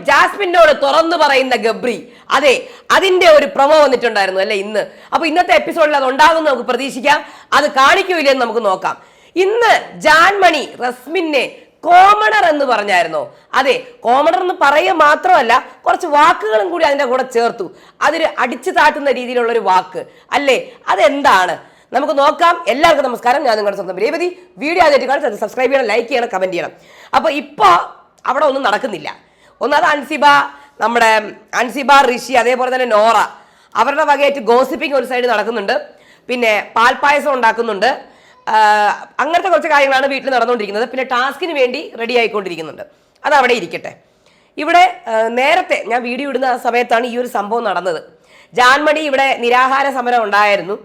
ജാസ്മിനോട് തുറന്നു പറയുന്ന ഗബ്രി. അതെ അതിന്റെ ഒരു പ്രമോ വന്നിട്ടുണ്ടായിരുന്നു അല്ലെ ഇന്ന്? അപ്പൊ ഇന്നത്തെ എപ്പിസോഡിൽ അത് ഉണ്ടാകുമെന്ന് നമുക്ക് പ്രതീക്ഷിക്കാം. അത് കാണിക്കൂലെന്ന് നമുക്ക് നോക്കാം. ഇന്ന് ജാൻമണി റസ്മിനെ കോമണർ എന്ന് പറഞ്ഞായിരുന്നു. അതെ കോമണർ എന്ന് പറയുക മാത്രമല്ല കുറച്ച് വാക്കുകളും കൂടി അതിന്റെ കൂടെ ചേർത്തു. അതൊരു അടിച്ചു താട്ടുന്ന രീതിയിലുള്ള ഒരു വാക്ക് അല്ലേ? അതെന്താണ്? നമുക്ക് നോക്കാം. എല്ലാവർക്കും നമസ്കാരം. ഞാൻ നിങ്ങളുടെ സ്വന്തം രേവതി. വീഡിയോ ആദ്യമായിട്ട് കാണിച്ചത് സബ്സ്ക്രൈബ് ചെയ്യണം ലൈക്ക് ചെയ്യണം കമന്റ് ചെയ്യണം. അപ്പൊ ഇപ്പൊ അവിടെ ഒന്നും നടക്കുന്നില്ല. ഒന്നാമത് അൻസിബ നമ്മുടെ അൻസിബ ഋഷി അതേപോലെ തന്നെ നോറ. അവരുടെ വകയായിട്ട് ഗോസിപ്പിംഗ് ഒരു സൈഡ് നടക്കുന്നുണ്ട്. പിന്നെ പാൽപ്പായസം ഉണ്ടാക്കുന്നുണ്ട്. അങ്ങനത്തെ കുറച്ച് കാര്യങ്ങളാണ് വീട്ടിൽ നടന്നുകൊണ്ടിരിക്കുന്നത്. പിന്നെ ടാസ്കിന് വേണ്ടി റെഡി ആയിക്കൊണ്ടിരിക്കുന്നുണ്ട്. അത് അവിടെ ഇരിക്കട്ടെ. ഇവിടെ നേരത്തെ ഞാൻ വീഡിയോ ഇടുന്ന സമയത്താണ് ഈ ഒരു സംഭവം നടന്നത്. ജാൻമണി ഇവിടെ നിരാഹാര സമരം ഉണ്ടായിരുന്നു.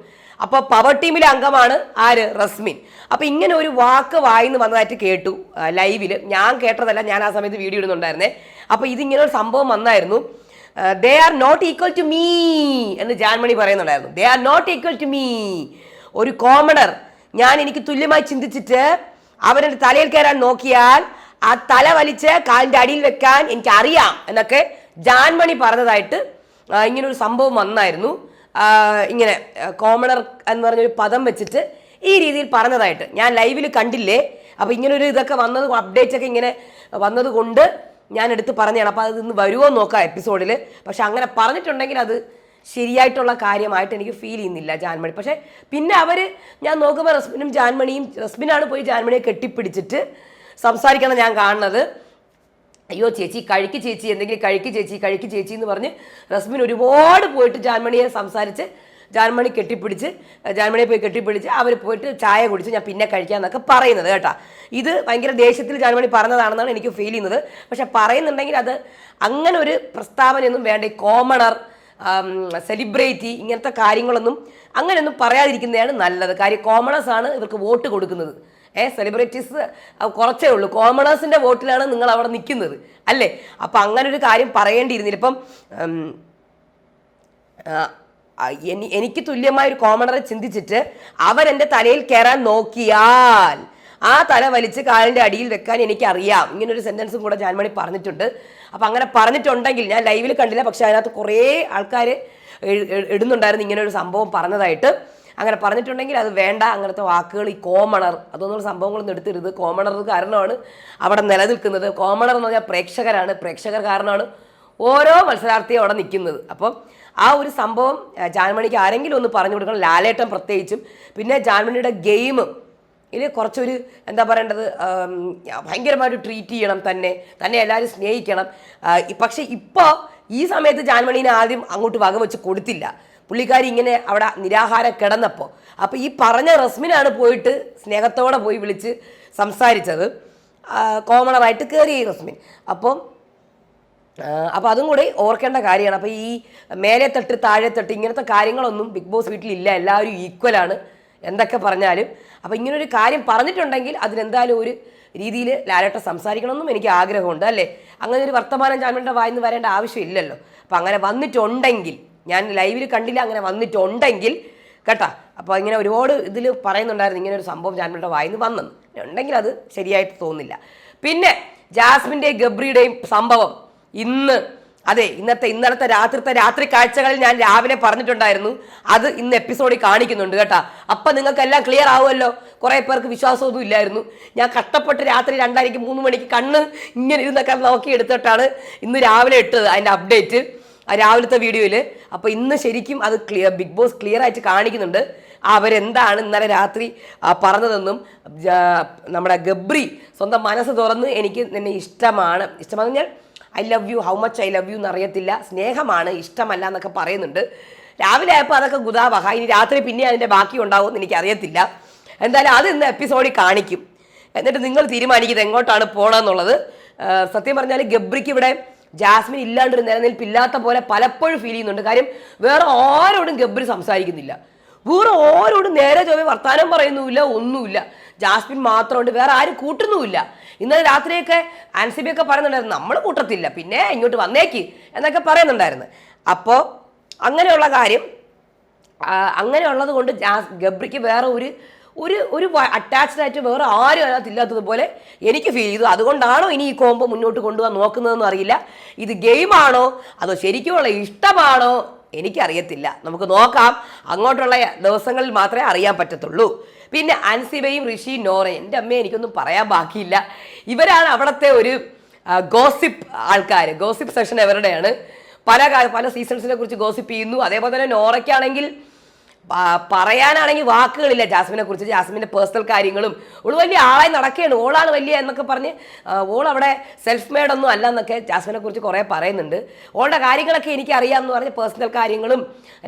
അപ്പോൾ പവർ ടീമിലെ അംഗമാണ് ആര്? റസ്മിൻ. അപ്പോൾ ഇങ്ങനെ ഒരു വാക്ക് വായിന്ന് വന്നതായിട്ട് കേട്ടു ലൈവിൽ ഞാൻ കേട്ടതല്ല ഞാൻ ആ സമയത്ത് വീഡിയോ ഇടുന്നുണ്ടായിരുന്നേ. അപ്പൊ ഇതിങ്ങനെ ഒരു സംഭവം വന്നായിരുന്നു. They are not equal to me എന്ന് ജാൻമണി പറയുന്നുണ്ടായിരുന്നു. They are not equal to me ഒരു കോമണർ ഞാൻ എനിക്ക് തുല്യമായി ചിന്തിച്ചിട്ട് അവരുടെ തലയിൽ കയറാൻ നോക്കിയാൽ ആ തല വലിച്ച് കാലിന്റെ അടിയിൽ വെക്കാൻ എനിക്ക് അറിയാം എന്നൊക്കെ ജാൻമണി പറഞ്ഞതായിട്ട് ഇങ്ങനൊരു സംഭവം വന്നായിരുന്നു. ഇങ്ങനെ കോമണർ എന്ന് പറഞ്ഞൊരു പദം വെച്ചിട്ട് ഈ രീതിയിൽ പറഞ്ഞതായിട്ട്. ഞാൻ ലൈവിൽ കണ്ടില്ലേ? അപ്പൊ ഇങ്ങനൊരു ഇതൊക്കെ വന്നത് അപ്ഡേറ്റ്സ് ഒക്കെ ഇങ്ങനെ വന്നത് കൊണ്ട് ഞാൻ എടുത്ത് പറഞ്ഞതാണ്. അപ്പോൾ അത് ഇന്ന് വരുമോ നോക്കാം എപ്പിസോഡിൽ പക്ഷെ അങ്ങനെ പറഞ്ഞിട്ടുണ്ടെങ്കിൽ അത് ശരിയായിട്ടുള്ള കാര്യമായിട്ട് എനിക്ക് ഫീൽ ചെയ്യുന്നില്ല ജാൻമണി. പക്ഷേ പിന്നെ അവർ ഞാൻ നോക്കുമ്പോൾ റസ്മിനും ജാൻമണിയും റസ്മിനാണ് പോയി ജാൻമണിയെ കെട്ടിപ്പിടിച്ചിട്ട് സംസാരിക്കണം ഞാൻ കാണുന്നത്. അയ്യോ ചേച്ചി കഴിക്ക് ചേച്ചി എന്തെങ്കിലും കഴിക്ക് ചേച്ചി കഴിക്ക് ചേച്ചി എന്ന് പറഞ്ഞ് റസ്മിൻ ഒരുപാട് പോയിട്ട് ജാൻമണിയെ സംസാരിച്ച് ജാൻമണി കെട്ടിപ്പിടിച്ച് ജാൻമണിയെ പോയി കെട്ടിപ്പിടിച്ച് അവർ പോയിട്ട് ചായ കുടിച്ച് ഞാൻ പിന്നെ കഴിക്കാം എന്നൊക്കെ പറയുന്നത് കേട്ടോ. ഇത് ഭയങ്കര ദേഷ്യത്തിൽ ജാൻമണി പറഞ്ഞതാണെന്നാണ് എനിക്ക് ഫീൽ ചെയ്യുന്നത്. പക്ഷെ പറയുന്നുണ്ടെങ്കിൽ അത് അങ്ങനെ ഒരു പ്രസ്താവനയൊന്നും വേണ്ട. ഈ കോമണർ സെലിബ്രിറ്റി ഇങ്ങനത്തെ കാര്യങ്ങളൊന്നും അങ്ങനെയൊന്നും പറയാതിരിക്കുന്നതാണ് നല്ലത്. കാര്യം കോമണേഴ്സ് ആണ് ഇവർക്ക് വോട്ട് കൊടുക്കുന്നത്. ഏ സെലിബ്രിറ്റീസ് കുറച്ചേ ഉള്ളൂ. കോമണേഴ്സിന്റെ വോട്ടിലാണ് നിങ്ങൾ അവിടെ നിൽക്കുന്നത്. അല്ലേ? അപ്പം അങ്ങനൊരു കാര്യം പറയേണ്ടിയിരുന്നില്ല. ഇപ്പം എനിക്ക് തുല്യമായ ഒരു കോമണറെ ചിന്തിച്ചിട്ട് അവരെന്റെ തലയിൽ കയറാൻ നോക്കിയാൽ ആ തല വലിച്ച് കാലിന്റെ അടിയിൽ വെക്കാൻ എനിക്കറിയാം. ഇങ്ങനൊരു സെന്റൻസും കൂടെ ജാൻമണി പറഞ്ഞിട്ടുണ്ട്. അപ്പോൾ അങ്ങനെ പറഞ്ഞിട്ടുണ്ടെങ്കിൽ ഞാൻ ലൈവിൽ കണ്ടില്ല. പക്ഷെ അതിനകത്ത് കുറേ ആൾക്കാർ ഇടുന്നുണ്ടായിരുന്നു ഇങ്ങനെ ഒരു സംഭവം പറഞ്ഞതായിട്ട്. അങ്ങനെ പറഞ്ഞിട്ടുണ്ടെങ്കിൽ അത് വേണ്ട. അങ്ങനത്തെ വാക്കുകൾ ഈ കോമണർ അതൊന്നും സംഭവങ്ങളൊന്നും എടുത്തിരുത്. കോമണർ കാരണമാണ് അവിടെ നിലനിൽക്കുന്നത്. കോമണർ എന്ന് പറഞ്ഞാൽ പ്രേക്ഷകരാണ്. പ്രേക്ഷകർ കാരണമാണ് ഓരോ മത്സരാർത്ഥിയും അവിടെ നിൽക്കുന്നത്. അപ്പം ആ ഒരു സംഭവം ജാൻമണിക്ക് ആരെങ്കിലും ഒന്ന് പറഞ്ഞു കൊടുക്കണം. ലാലേട്ടൻ പ്രത്യേകിച്ചും. പിന്നെ ജാൻമണിയുടെ ഗെയിം. ഇതിൽ കുറച്ചൊരു എന്താ പറയേണ്ടത് ഭയങ്കരമായിട്ട് ട്രീറ്റ് ചെയ്യണം തന്നെ. തന്നെ എല്ലാവരും സ്നേഹിക്കണം. പക്ഷെ ഇപ്പോൾ ഈ സമയത്ത് ജാൻമണീനെ ആദ്യം അങ്ങോട്ട് വകവെച്ച് കൊടുത്തില്ല. പുള്ളിക്കാരി ഇങ്ങനെ അവിടെ നിരാഹാരം കിടന്നപ്പോൾ അപ്പോൾ ഈ പറഞ്ഞ റസ്മിനാണ് പോയിട്ട് സ്നേഹത്തോടെ പോയി വിളിച്ച് സംസാരിച്ചത്. കോമണറായിട്ട് കയറി റസ്മിൻ. അപ്പം അപ്പോൾ അതും കൂടി ഓർക്കേണ്ട കാര്യമാണ്. അപ്പോൾ ഈ മേലെ തട്ട് താഴെ തട്ട് ഇങ്ങനത്തെ കാര്യങ്ങളൊന്നും ബിഗ് ബോസ് വീട്ടിലില്ല. എല്ലാവരും ഈക്വലാണ് എന്തൊക്കെ പറഞ്ഞാലും. അപ്പോൾ ഇങ്ങനൊരു കാര്യം പറഞ്ഞിട്ടുണ്ടെങ്കിൽ അതിനെന്തായാലും ഒരു രീതിയിൽ ലാലേട്ട സംസാരിക്കണമെന്നും എനിക്ക് ആഗ്രഹമുണ്ട് അല്ലേ? അങ്ങനെ ഒരു വർത്തമാനം ചാനലിന്റെ വായിന്ന് വരേണ്ട ആവശ്യമില്ലല്ലോ. അപ്പോൾ അങ്ങനെ വന്നിട്ടുണ്ടെങ്കിൽ ഞാൻ ലൈവിൽ കണ്ടില്ല അങ്ങനെ വന്നിട്ടുണ്ടെങ്കിൽ കേട്ടാ? അപ്പോൾ ഇങ്ങനെ ഒരുപാട് ഇതിൽ പറയുന്നുണ്ടായിരുന്നു ഇങ്ങനെ ഒരു സംഭവം ചാനലിന്റെ വായിന്ന് വന്നെന്ന്. ഉണ്ടെങ്കിൽ അത് ശരിയായിട്ട് തോന്നുന്നില്ല പിന്നെ ജാസ്മിന്റെയും ഗബ്രിയുടെയും സംഭവം. ഇന്ന് അതെ ഇന്നത്തെ ഇന്നലത്തെ രാത്രിത്തെ രാത്രി കാഴ്ചകളിൽ ഞാൻ രാവിലെ പറഞ്ഞിട്ടുണ്ടായിരുന്നു. അത് ഇന്ന് എപ്പിസോഡിൽ കാണിക്കുന്നുണ്ട് കേട്ടാ. അപ്പൊ നിങ്ങൾക്കെല്ലാം ക്ലിയർ ആവുമല്ലോ? കുറേ പേർക്ക് വിശ്വാസമൊന്നും ഇല്ലായിരുന്നു. ഞാൻ കഷ്ടപ്പെട്ട് രാത്രി രണ്ടരയ്ക്ക് മൂന്ന് മണിക്ക് കണ്ണ് ഇങ്ങനെ ഇരുന്നൊക്കെ നോക്കി എടുത്തിട്ടാണ് ഇന്ന് രാവിലെ ഇട്ടത് അതിന്റെ അപ്ഡേറ്റ് ആ രാവിലത്തെ വീഡിയോയിൽ അപ്പോൾ ഇന്ന് ശരിക്കും അത് ക്ലിയർ ബിഗ് ബോസ് ക്ലിയർ ആയിട്ട് കാണിക്കുന്നുണ്ട്. അവരെന്താണ് ഇന്നലെ രാത്രി പറഞ്ഞതെന്നും നമ്മുടെ ഗബ്രി സ്വന്തം മനസ്സ് തുറന്ന് എനിക്ക് നിന്നെ ഇഷ്ടമാണ്. ഇഷ്ടമാണെന്ന് പറഞ്ഞാൽ I love you how much I love you എന്നറിയത്തില്ല. സ്നേഹമാണ് ഇഷ്ടമല്ല എന്നൊക്കെ പറയുന്നുണ്ട്. രാവിലെ ആയപ്പോൾ അതൊക്കെ ഗുദാവഹ ഇനി രാത്രി പിന്നെ അതിന്റെ ബാക്കി ഉണ്ടാവുമെന്ന് എനിക്കറിയത്തില്ല. എന്തായാലും അത് ഇന്ന് എപ്പിസോഡിൽ കാണിക്കും. എന്നിട്ട് നിങ്ങൾ തീരുമാനിക്കുന്നത് എങ്ങോട്ടാണ് പോകണമെന്നുള്ളത് സത്യം പറഞ്ഞാൽ ഗബ്രിക്ക് ഇവിടെ ജാസ്മിൻ ഇല്ലാണ്ടൊരു നിലനിൽപ്പില്ലാത്ത പോലെ പലപ്പോഴും ഫീൽ ചെയ്യുന്നുണ്ട്. കാര്യം വേറെ ആരോടും ഗബ്രി സംസാരിക്കുന്നില്ല. വേറെ ആരോടും നേരെ ചൊവ്വേ വർത്താനം പറയുന്നുമില്ല ഒന്നുമില്ല. ജാസ്മിൻ മാത്രമുണ്ട് വേറെ ആരും കൂട്ടുന്നുമില്ല. ഇന്നലെ രാത്രിയൊക്കെ ആൻസിബിയൊക്കെ പറയുന്നുണ്ടായിരുന്നു നമ്മൾ കൂട്ടത്തില്ല പിന്നെ ഇങ്ങോട്ട് വന്നേക്ക് എന്നൊക്കെ പറയുന്നുണ്ടായിരുന്നു. അപ്പോൾ അങ്ങനെയുള്ള കാര്യം അങ്ങനെ അങ്ങനെയുള്ളത് കൊണ്ട് ഗബ്രിക്ക് വേറെ ഒരു ഒരു ഒരു അറ്റാച്ച്ഡ് ആയിട്ട് വേറെ ആരും അതിനകത്ത് ഇല്ലാത്തതുപോലെ എനിക്ക് ഫീൽ ചെയ്തു. അതുകൊണ്ടാണോ ഇനി ഈ കോംബോ മുന്നോട്ട് കൊണ്ടുപോകാൻ നോക്കുന്നതെന്ന് അറിയില്ല. ഇത് ഗെയിമാണോ അതോ ശരിക്കുമുള്ള ഇഷ്ടമാണോ? എനിക്കറിയത്തില്ല. നമുക്ക് നോക്കാം. അങ്ങോട്ടുള്ള ദിവസങ്ങളിൽ മാത്രമേ അറിയാൻ പറ്റത്തുള്ളൂ. പിന്നെ അൻസിബയും ഋഷി നോറയും. എന്റെ അമ്മയെ എനിക്കൊന്നും പറയാൻ ബാക്കിയില്ല. ഇവരാണ് അവിടുത്തെ ഒരു ഗോസിപ്പ് ആൾക്കാർ ഗോസിപ്പ് സെഷൻ എവരുടെയാണ്? പല പല സീസൺസിനെ കുറിച്ച് ഗോസിപ്പ് ചെയ്യുന്നു. അതേപോലെ തന്നെ നോറയ്ക്കാണെങ്കിൽ പറയാനാണെങ്കിൽ വാക്കുകളില്ല ജാസ്മിനെ കുറിച്ച് ജാസ്മിന്റെ പേഴ്സണൽ കാര്യങ്ങളും. ഓൾ വലിയ ആളായി നടക്കുകയാണ് ഓളാണ് വലിയ എന്നൊക്കെ പറഞ്ഞ് ഓൾ അവിടെ സെൽഫ് മെയ്ഡ് ഒന്നും അല്ല എന്നൊക്കെ ജാസ്മിനെ കുറിച്ച് കുറേ പറയുന്നുണ്ട്. ഓളുടെ കാര്യങ്ങളൊക്കെ എനിക്ക് അറിയാമെന്ന് പറഞ്ഞ് പേഴ്സണൽ കാര്യങ്ങളും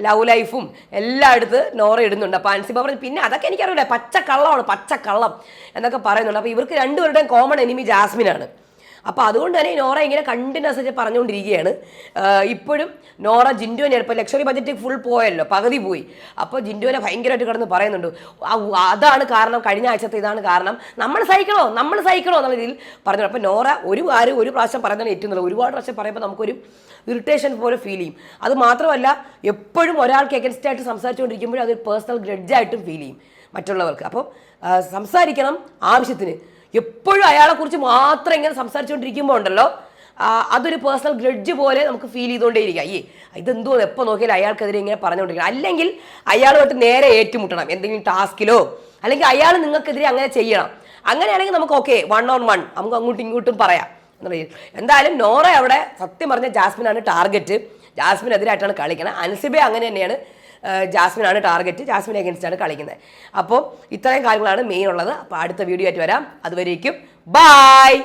ലവ് ലൈഫും എല്ലാം എടുത്ത് നോറ ഇടുന്നുണ്ട്. അപ്പോൾ അൻസിബ പറഞ്ഞു പിന്നെ അതൊക്കെ എനിക്കറിയില്ല പച്ചക്കള്ളമാണ് പച്ചക്കള്ളം എന്നൊക്കെ പറയുന്നുണ്ട്. അപ്പോൾ ഇവർക്ക് രണ്ടുപേരുടെയും കോമൺ എനിമി ജാസ്മിനാണ്. അപ്പോൾ അതുകൊണ്ട് തന്നെ നോറ ഇങ്ങനെ കണ്ടിന്യൂസ് ആയിട്ട് പറഞ്ഞുകൊണ്ടിരിക്കുകയാണ് ഇപ്പോഴും നോറ ജിൻഡുവിനെ ഇപ്പോൾ ലക്ഷറി ബഡ്ജറ്റ് ഫുൾ പോയല്ലോ പകുതി പോയി. അപ്പോൾ ജിൻഡുവിനെ ഭയങ്കരമായിട്ട് കിടന്ന് പറയുന്നുണ്ട്. അതാണ് കാരണം കഴിഞ്ഞ ആഴ്ചത്തെ ഇതാണ് കാരണം. നമ്മൾ സഹിക്കണോ? നമ്മൾ സഹിക്കണോ എന്നുള്ള രീതിയിൽ പറഞ്ഞു അപ്പോൾ നോറ ഒരു കാര്യം ഒരു പ്രാവശ്യം പറയുന്നതാണ് ഏറ്റവും നല്ലത്. ഒരുപാട് പ്രാവശ്യം പറയുമ്പോൾ നമുക്കൊരു ഇറിറ്റേഷൻ പോലെ ഫീൽ ചെയ്യും. അത് മാത്രമല്ല എപ്പോഴും ഒരാൾക്ക് എഗൻസ്റ്റ് ആയിട്ട് സംസാരിച്ചുകൊണ്ടിരിക്കുമ്പോഴും അതൊരു പേഴ്സണൽ ഗ്രഡ്ജായിട്ടും ഫീൽ ചെയ്യും മറ്റുള്ളവർക്ക്. അപ്പം സംസാരിക്കണം ആവശ്യത്തിന്. എപ്പോഴും അയാളെക്കുറിച്ച് മാത്രം ഇങ്ങനെ സംസാരിച്ചുകൊണ്ടിരിക്കുമ്പോൾ ഉണ്ടല്ലോ അതൊരു പേഴ്സണൽ ഗ്രഡ്ജ് പോലെ നമുക്ക് ഫീൽ ചെയ്തുകൊണ്ടേയിരിക്കുക അയ്യേ ഇതെന്തോ എപ്പോൾ നോക്കിയാലും അയാൾക്കെതിരെ ഇങ്ങനെ പറഞ്ഞുകൊണ്ടിരിക്കണം. അല്ലെങ്കിൽ അയാളുമായിട്ട് നേരെ ഏറ്റുമുട്ടണം. എന്തെങ്കിലും ടാസ്കിലോ അല്ലെങ്കിൽ അയാൾ നിങ്ങൾക്കെതിരെ അങ്ങനെ ചെയ്യണം. അങ്ങനെയാണെങ്കിൽ നമുക്ക് ഓക്കെ വൺ ഓൺ വൺ നമുക്ക് അങ്ങോട്ടും ഇങ്ങോട്ടും പറയാം. എന്തായാലും നോറ അവിടെ സത്യം പറഞ്ഞ ജാസ്മിനാണ് ടാർഗറ്റ് ജാസ്മിനെതിരായിട്ടാണ് കളിക്കണം. അൻസിബെ അങ്ങനെ തന്നെയാണ്. ജാസ്മിനാണ് ടാർഗറ്റ്. ജാസ്മിൻ അഗേൻസ്റ്റാണ് കളിക്കുന്നത്. അപ്പോൾ ഇത്രയും കാര്യങ്ങളാണ് മെയിൻ ഉള്ളത്. അപ്പോൾ അടുത്ത വീഡിയോ ആയിട്ട് വരാം. അതുവരേക്കും ബായ്